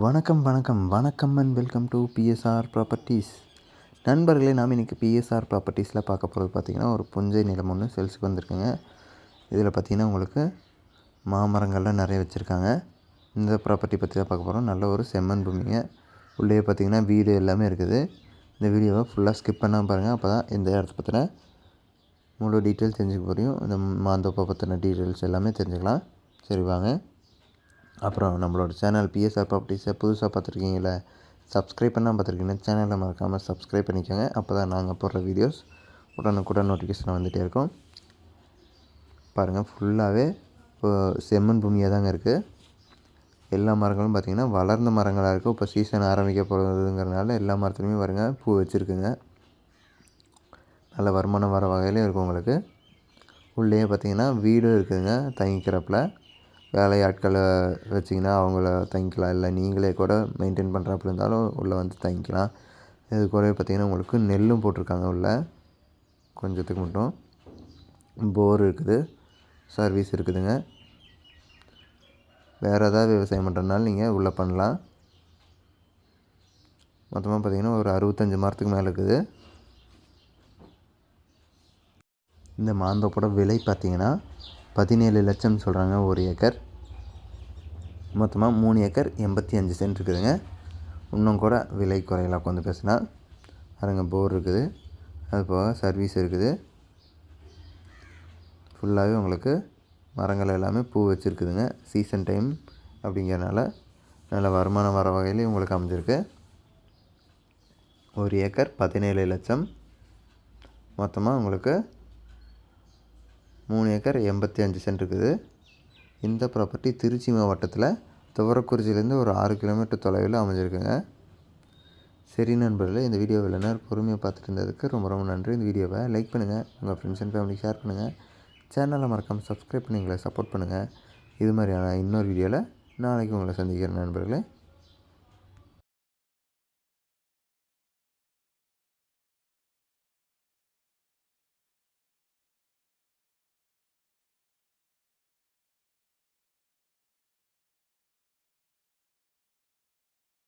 வணக்கம் வணக்கம் வணக்கம் and welcome to PSR properties நண்பர்களே நாம் இன்றைக்கி பிஎஸ்ஆர் ப்ராப்பர்ட்டிஸில் பார்க்க போகிறது பார்த்திங்கன்னா ஒரு புஞ்சை நிலம் ஒன்று சேல்ஸுக்கு வந்திருக்குங்க. இதில் பார்த்திங்கன்னா உங்களுக்கு மாமரங்கள்லாம் நிறைய வச்சுருக்காங்க. இந்த ப்ராப்பர்ட்டி பற்றி தான் பார்க்க போகிறோம் நல்ல ஒரு செம்மண் பூமிங்க. உள்ளே பார்த்திங்கன்னா வீடு எல்லாமே இருக்குது. இந்த வீடியோவை ஃபுல்லாக ஸ்கிப் பண்ணாமல் பாருங்கள் அப்போ தான் இந்த இடத்த பற்றின முழு டீட்டெயில்ஸ் தெரிஞ்சுக்க முடியும். இந்த மாந்தோப்பை பற்றின டீட்டெயில்ஸ் எல்லாமே தெரிஞ்சுக்கலாம். சரி வாங்க. அப்புறம் நம்மளோட சேனல் பிஎஸ்ஆர் ப்ராப்பர்ட்டிஸை புதுசாக பார்த்துருக்கீங்களே சப்ஸ்கிரைப் பண்ணால் பார்த்துருக்கீங்கன்னா சேனலை மறக்காமல் சப்ஸ்கிரைப் பண்ணிக்கோங்க. அப்போ தான் நாங்கள் போடுற வீடியோஸ் உடனுக்குடன் நோட்டிஃபிகேஷன் வந்துகிட்டே இருக்கும். பாருங்கள் ஃபுல்லாகவே செம்மண் பூமியாக தாங்க இருக்குது எல்லா மரங்களும் பார்த்திங்கன்னா வளர்ந்த மரங்களாக இருக்குது இப்போ சீசன் ஆரம்பிக்க போகிறதுங்கிறனால எல்லா மரத்துலையுமே பாருங்கள் பூ வச்சுருக்குங்க. நல்ல வருமானம் வர வகையிலையும் இருக்கும் உங்களுக்கு. உள்ளே பார்த்திங்கன்னா வீடும் இருக்குதுங்க தங்கிக்கிறப்பில். வேலையாட்களை வச்சிங்கன்னா அவங்கள தங்கிக்கலாம். இல்லை நீங்களே கூட மெயின்டைன் பண்ணுறாப்புல இருந்தாலும் உள்ளே வந்து தங்கிக்கலாம். இது கூடவே பார்த்திங்கன்னா உங்களுக்கு நெல்லும் போட்டிருக்காங்க உள்ளே. கொஞ்சத்துக்கு மட்டும். போர் இருக்குது. சர்வீஸ் இருக்குதுங்க. வேறு ஏதாவது விவசாயம் பண்ணுறதுனால நீங்கள் உள்ளே பண்ணலாம். மொத்தமாக பார்த்திங்கன்னா ஒரு அறுபத்தஞ்சி மரத்துக்கு மேலே இருக்குது. இந்த மாந்தோப்போட விலை பார்த்திங்கன்னா பதினேழு லட்சம் சொல்கிறாங்க ஒரு ஏக்கர். மொத்தமாக மூணு ஏக்கர் எண்பத்தி அஞ்சு சென்ட் இருக்குதுங்க. இன்னும் கூட விலை குறையலாம் உட்காந்து பேசுனா. பாருங்க போர் இருக்குது. அது போக சர்வீஸ் இருக்குது. ஃபுல்லாகவே உங்களுக்கு மரங்கள் எல்லாமே பூ வச்சுருக்குதுங்க. சீசன் டைம் அப்படிங்கிறனால நல்ல வருமானம் வர வகையிலையும் உங்களுக்கு அமைஞ்சிருக்கு. ஒரு ஏக்கர் பதினேழு லட்சம். மொத்தமாக உங்களுக்கு மூணு ஏக்கர் எண்பத்தி அஞ்சு சென்ட் இருக்குது. இந்த ப்ராப்பர்ட்டி திருச்சி மாவட்டத்தில் துவரக்குறிச்சியிலேருந்து ஒரு ஆறு கிலோமீட்டர் தொலைவில் அமைஞ்சிருக்குங்க. சரி நண்பர்களே இந்த வீடியோவில் என்ன பொறுமையாக பார்த்துட்டு இருந்ததுக்கு ரொம்ப ரொம்ப நன்றி. இந்த வீடியோவை லைக் பண்ணுங்கள் உங்கள் ஃப்ரெண்ட்ஸ் அண்ட் ஃபேமிலி ஷேர் பண்ணுங்கள் சேனலை மறக்காமல் சப்ஸ்கிரைப் பண்ணி எங்களை சப்போர்ட் பண்ணுங்கள் இது மாதிரியான இன்னொரு வீடியோவில் நாளைக்கு உங்களை சந்திக்கிறேன் நண்பர்களே.